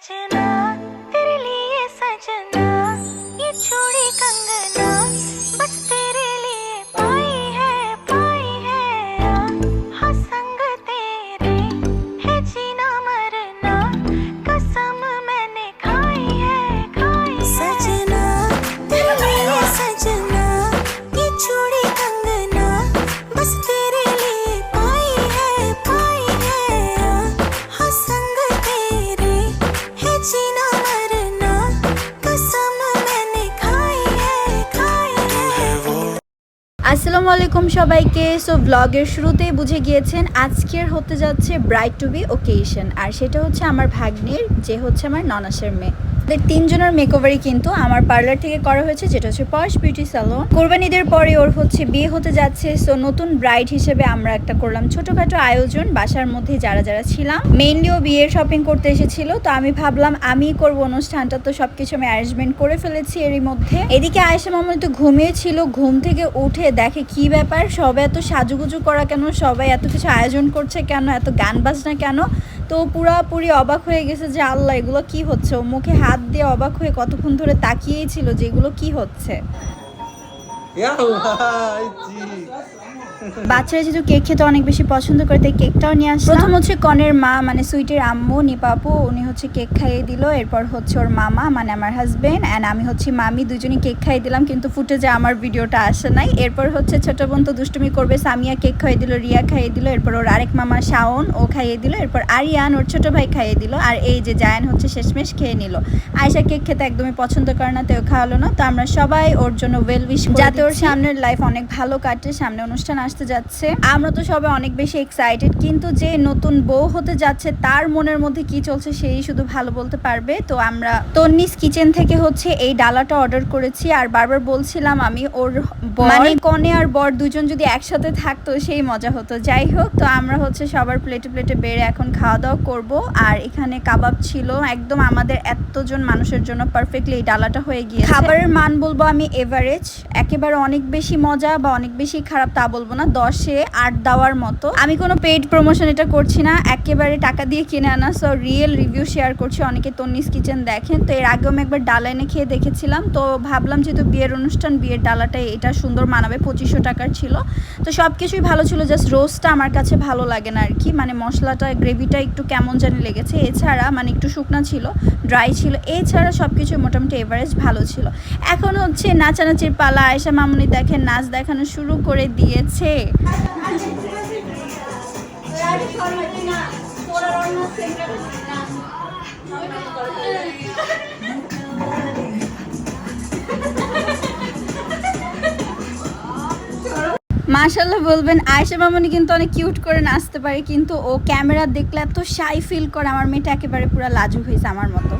catching আসসালামু আলাইকুম সবাইকে। সো ব্লগের শুরুতেই বুঝে গিয়েছেন আজকের হতে যাচ্ছে ব্রাইট টু বি ওকেশন আর সেটা হচ্ছে আমার ভাগ্নির, যে হচ্ছে আমার ননাসের মেয়ে। তিনজনের মেকওভারই কিন্তু আমার পার্লার থেকে করা হয়েছে, যেটা হচ্ছে পশ বিউটি স্যালন কোরবানিদের পরে ওর হচ্ছে বিয়ে হতে যাচ্ছে সো নতুন ব্রাইড হিসেবে আমরা একটা করলাম ছোটখাটো আয়োজন, বাসার মধ্যে যারা যারা ছিলাম। মেইনলি ও বিয়ের শপিং করতে এসেছিল, তো আমি ভাবলাম আমি করব অনুষ্ঠানটা, তো সবকিছু আমি অ্যারেঞ্জমেন্ট করে ফেলেছি এরই মধ্যে। এদিকে আয়েশা মামুন তো ঘুমিয়েছিল ঘুম থেকে উঠে দেখে কি ব্যাপার, সবাই এত সাজুগুজু করা কেন, সবাই এত কিছু আয়োজন করছে কেন, এত গান বাজনা কেন? তো পুরাপুরি অবাক হয়ে গেছে যে আল্লাহ, এগুলো কি হচ্ছে? ও মুখে হাত দিয়ে অবাক হয়ে কতক্ষণ ধরে তাকিয়েই ছিল যে এগুলো কি হচ্ছে? বাচ্চারা যেহেতু কেক খেতে অনেক বেশি পছন্দ করে তাই কেকটাও নিয়ে আসলাম। প্রথম হচ্ছে কনের মা মানে সুইটের আম্মু নিপাপু উনি হচ্ছে কেক খাইয়ে দিল। এরপর হচ্ছে ওর মামা মানে আমার হাজবেন্ড অ্যান্ড আমি হচ্ছে মামি দুজনই কেক খাইয়ে দিলাম কিন্তু ফুটেজে আমার ভিডিওটা আসে নাই। এরপর হচ্ছে ছোট বোন তো দুষ্টুমি করবে সামিয়া কেক খাইয়ে দিল রিয়া খাইয়ে দিল এরপর ওর আরেক মামা শাওন ও খাইয়ে দিল এরপর আরিয়ান ওর ছোট ভাই খাইয়ে দিল আর এই যে জায়ান হচ্ছে শেষমেশ খেয়ে নিল। আয়সা কেক খেতে একদমই পছন্দ করে না তো খাওয়ালো না। তো আমরা সবাই ওর জন্য ওয়েল উইশ যাতে ওর সামনের লাইফ অনেক ভালো কাটে সামনে অনুষ্ঠান আসতে যাচ্ছে। আমরা তো সবাই অনেক বেশি এক্সাইটেড কিন্তু যে নতুন বউ হতে যাচ্ছে তার মনের মধ্যে কি চলছে সেই শুধু ভালো বলতে পারবে। তো আমরা তন্নিস কিচেন থেকে হচ্ছে এই ডালাটা অর্ডার করেছি আর বারবার বলছিলাম আমি ওর মানে কনে আর বর দুজন যদি একসাথে থাকতো সেই মজা হতো। যাই হোক তো আমরা হচ্ছে সবার প্লেটে প্লেটে বেড়ে এখন খাওয়া দাওয়া করব। আর এখানে কাবাব ছিল একদম আমাদের এতজন মানুষের জন্য পারফেক্টলি এই ডালাটা হয়ে গিয়ে খাবারের মান বলব আমি এভারেজ একেবারে অনেক বেশি মজা বা অনেক বেশি খারাপ তা বলব না। দশে আট দেওয়ার মতো। আমি কোনো পেইড প্রমোশন এটা করছি না। একেবারে টাকা দিয়ে কিনে আনা। সো রিয়েল রিভিউ শেয়ার করছি। অনেকে তন্নিস কিচেন দেখেন। তো এর আগেও আমি একবার ডালা এনে খেয়ে দেখেছিলাম। তো ভাবলাম যেহেতু বিয়ের অনুষ্ঠান, বিয়ের ডালাটাই এটা সুন্দর মানাবে। পঁচিশশো টাকার ছিল। তো সব কিছুই ভালো ছিল। জাস্ট রোস্টটা আমার কাছে ভালো লাগে না আর কি মানে মশলাটা গ্রেভিটা একটু কেমন জানি লেগেছে। এছাড়া মানে একটু শুকনা ছিল ড্রাই ছিল। এছাড়া সব কিছু মোটামুটি এভারেজ ভালো ছিল। এখন হচ্ছে নাচানাচির পালা, আয়েশা মামুনি দেখেন নাচ দেখানো শুরু করে দিয়েছে। মাশাল্লাহ বলবেন, আয়েশা মামনি কিন্তু অনেক কিউট করে নাচতে পারে, কিন্তু ও ক্যামেরা দেখলে এত শাই ফিল করে, আমার মেয়েটা একেবারে পুরো লাজুক হয়েছে আমার মতো।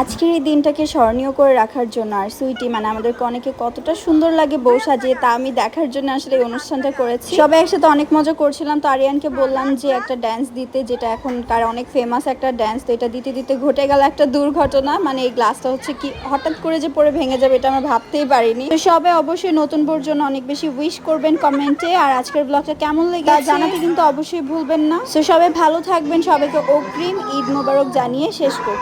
আজকের এই দিনটাকে স্মরণীয় করে রাখার জন্য আর সুইটি মানে আমাদের অনেকে কতটা সুন্দর লাগে বউ সাজিয়ে তা আমি দেখার জন্য আসলে এই অনুষ্ঠানটা করেছি। সবাই একসাথে অনেক মজা করছিলাম। তো আরিয়ানকে বললাম যে একটা ড্যান্স দিতে যেটা এখনকার অনেক ফেমাস একটা ড্যান্স তো এটা দিতে দিতে ঘটে গেল একটা দুর্ঘটনা। মানে এই গ্লাসটা হচ্ছে কি হঠাৎ করে যে পরে ভেঙে যাবে এটা আমরা ভাবতেই পারিনি। তো সবাই অবশ্যই নতুন বোর জন্য অনেক বেশি উইশ করবেন কমেন্টে আর আজকের ব্লগটা কেমন লেগে জানাতে কিন্তু অবশ্যই ভুলবেন না। তো সবাই ভালো থাকবেন। সবাইকে অগ্রিম ঈদ মোবারক জানিয়ে শেষ করব